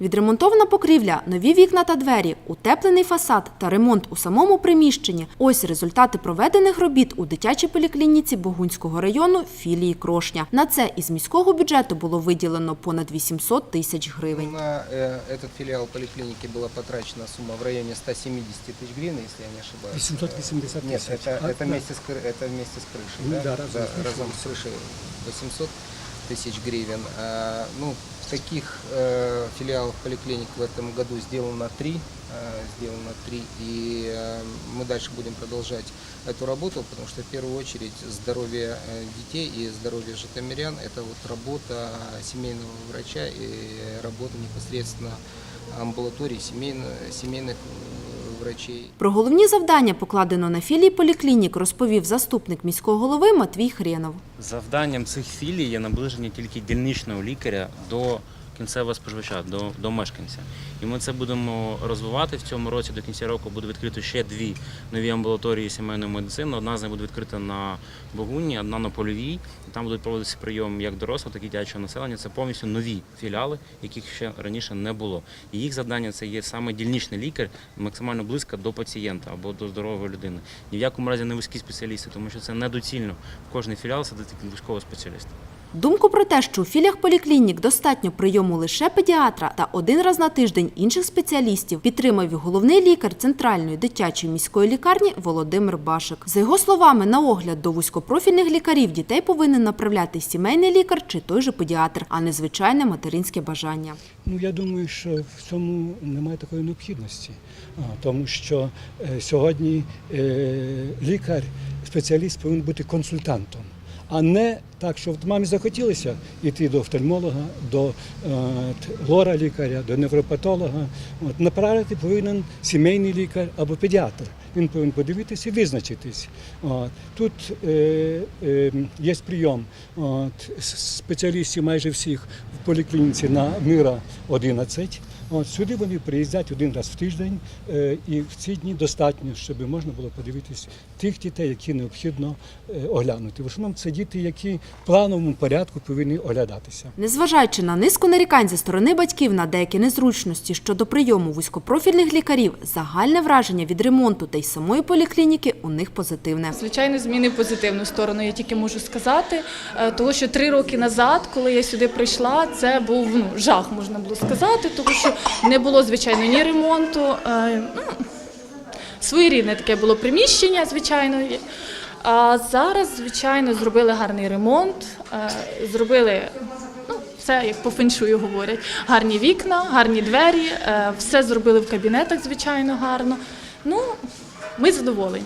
Відремонтована покрівля, нові вікна та двері, утеплений фасад та ремонт у самому приміщенні. Ось результати проведених робіт у дитячій поліклініці Богунського району філії Крошня. На це із міського бюджету було виділено понад 800 тисяч гривень. На э, этот филиал поликлиники была потрачена сумма в районе 170 тысяч гривен, если я не ошибаюсь. 880 Нет, тысяч. это, А, это, да. вместе с, кры- это вместе с крышей. Ну да? да, разом с крышей. разом с крышей 800 Тысяч гривен. А, ну, таких э, филиалов поликлиник в этом году сделано три. э, сделано три. И э, мы дальше будем продолжать эту работу, потому что в первую очередь здоровье э, детей и здоровье житомирян – это вот работа семейного врача и работа непосредственно амбулаторий, семейно- семейных э, врачей. Про головні завдання покладено на філії поліклінік, розповів заступник міського голови Матвій Хренов. Завданням цих філій є наближення тільки дільничного лікаря до кінцевого споживача, до, до мешканця. І ми це будемо розвивати в цьому році. До кінця року буде відкрито ще дві нові амбулаторії сімейної медицини. Одна з них буде відкрита на Богуні, одна на Польовій. Там будуть проводитися прийом як дорослого, так і дитячого населення. Це повністю нові філіали, яких ще раніше не було. І їх завдання це є саме дільничний лікар, максимально близько до пацієнта або до здорової людини. Ні в якому разі не вузькі спеціалісти, тому що це недоцільно. В кожний філіал сидить військовий спеціаліст. Думку про те, що у філіях поліклінік достатньо прийому лише педіатра та один раз на тиждень інших спеціалістів, підтримав і головний лікар центральної дитячої міської лікарні Володимир Башик. За його словами, на огляд до вузькопрофільних лікарів дітей повинен направляти сімейний лікар чи той же педіатр, а не звичайне материнське бажання. Ну я думаю, що в цьому немає такої необхідності, тому що е, сьогодні е, лікар, спеціаліст повинен бути консультантом, а не так, що мамі захотілося йти до офтальмолога, до е, лора лікаря, до невропатолога. От, направити повинен сімейний лікар або педіатр. Він повинен подивитися і визначитись. От. Тут е, е, є прийом от, спеціалістів майже всіх в поліклініці на Мира 11. От, сюди вони приїздять один раз в тиждень, е, і в ці дні достатньо, щоб можна було подивитись тих дітей, які необхідно е, оглянути. В основному це діти, які в плановому порядку повинні оглядатися. Незважаючи на низку нарікань зі сторони батьків на деякі незручності щодо прийому вузькопрофільних лікарів, загальне враження від ремонту та й самої поліклініки у них позитивне. Звичайно, зміни в позитивну сторону, я тільки можу сказати. Е, Тому що три роки назад, коли я сюди прийшла, це був ну, жах, можна було сказати, тому що не було, звичайно, ні ремонту. е, ну, Своєрідне таке було приміщення, звичайно. А зараз, звичайно, зробили гарний ремонт, е, зробили. Ну, все як по феншую говорять. Гарні вікна, гарні двері, е, все зробили в кабінетах, звичайно, гарно. Ну, ми задоволені.